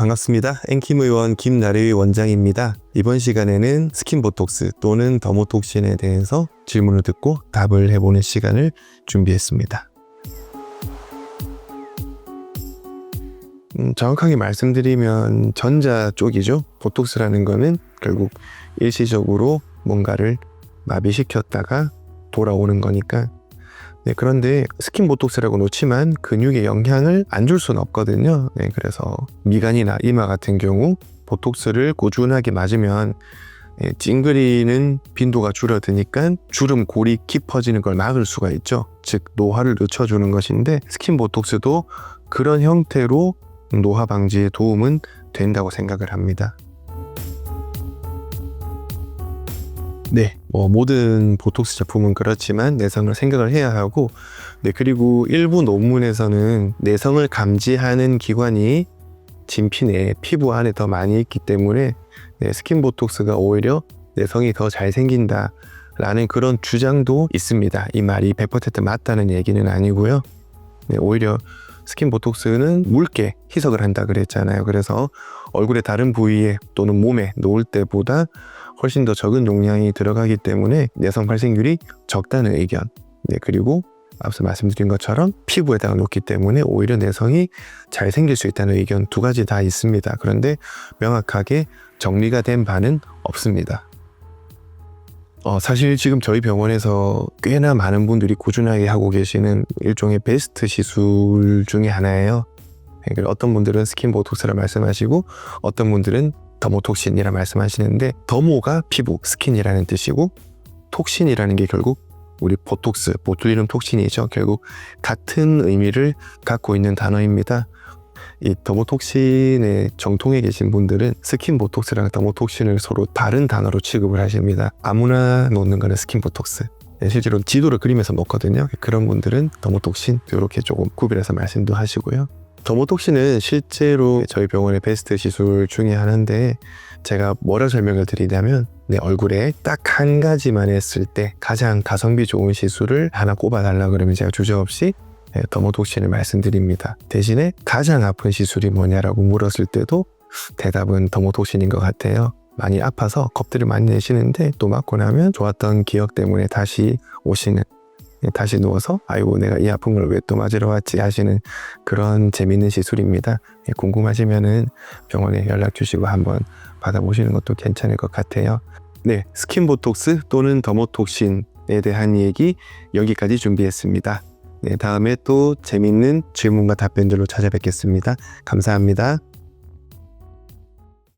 반갑습니다. 엔킴 의원 김나래의 원장입니다. 이번 시간에는 스킨 보톡스 또는 더모톡신에 대해서 질문을 듣고 답을 해보는 시간을 준비했습니다. 음, 정확하게 말씀드리면 전자 쪽이죠. 보톡스라는 거는 결국 일시적으로 뭔가를 마비시켰다가 돌아오는 거니까 네, 그런데 스킨 보톡스라고 놓지만 근육에 영향을 안 줄 수는 없거든요. 네, 그래서 미간이나 이마 같은 경우 보톡스를 꾸준하게 맞으면 예, 찡그리는 빈도가 줄어드니까 주름 골이 깊어지는 걸 막을 수가 있죠. 즉 노화를 늦춰주는 것인데 스킨 보톡스도 그런 형태로 노화 방지에 도움은 된다고 생각을 합니다. 네, 뭐 모든 보톡스 제품은 그렇지만 내성을 생각을 해야 하고, 네 그리고 일부 논문에서는 내성을 감지하는 기관이 진피 내 피부 안에 더 많이 있기 때문에 네, 스킨 보톡스가 오히려 내성이 더 잘 생긴다 라는 그런 주장도 있습니다. 이 말이 100% 맞다는 얘기는 아니고요. 네, 오히려 스킨 보톡스는 묽게 희석을 한다 그랬잖아요. 그래서 얼굴의 다른 부위에 또는 몸에 놓을 때보다 훨씬 더 적은 용량이 들어가기 때문에 내성 발생률이 적다는 의견. 네, 그리고 앞서 말씀드린 것처럼 피부에다가 놓기 때문에 오히려 내성이 잘 생길 수 있다는 의견 두 가지 다 있습니다. 그런데 명확하게 정리가 된 바는 없습니다. 어, 사실 지금 저희 병원에서 꽤나 많은 분들이 꾸준하게 하고 계시는 일종의 베스트 시술 중에 하나예요. 네, 그리고 어떤 분들은 스킨 보톡스라 말씀하시고 어떤 분들은 더모톡신이라 말씀하시는데 더모가 피부, 스킨이라는 뜻이고 톡신이라는 게 결국 우리 보톡스, 보툴리눔 톡신이죠. 결국 같은 의미를 갖고 있는 단어입니다. 이 더모톡신에 정통해 계신 분들은 스킨 보톡스랑 더모톡신을 서로 다른 단어로 취급을 하십니다. 아무나 놓는 거는 스킨 보톡스. 네, 실제로 지도를 그리면서 놓거든요. 그런 분들은 더모톡신 이렇게 조금 구별해서 말씀도 하시고요. 더모톡신은 실제로 저희 병원의 베스트 시술 중에 하나인데 제가 뭐라 설명을 드리냐면 내 얼굴에 딱 한 가지만 했을 때 가장 가성비 좋은 시술을 하나 꼽아달라 그러면 제가 주저없이 네, 더모톡신을 말씀드립니다. 대신에 가장 아픈 시술이 뭐냐라고 물었을 때도 대답은 더모톡신인 것 같아요. 많이 아파서 겁들을 많이 내시는데 또 맞고 나면 좋았던 기억 때문에 다시 오시는 예, 다시 누워서 아이고 내가 이걸왜또 맞으러 왔지 하시는 그런 재밌는 시술입니다. 예, 궁금하시면은 병원에 연락 주시고 한번 받아보시는 것도 괜찮을 것 같아요. 네, 스킨 보톡스 또는 더모톡신에 대한 얘기 여기까지 준비했습니다. 네, 다음에 또 재밌는 질문과 답변들로 찾아뵙겠습니다. 감사합니다.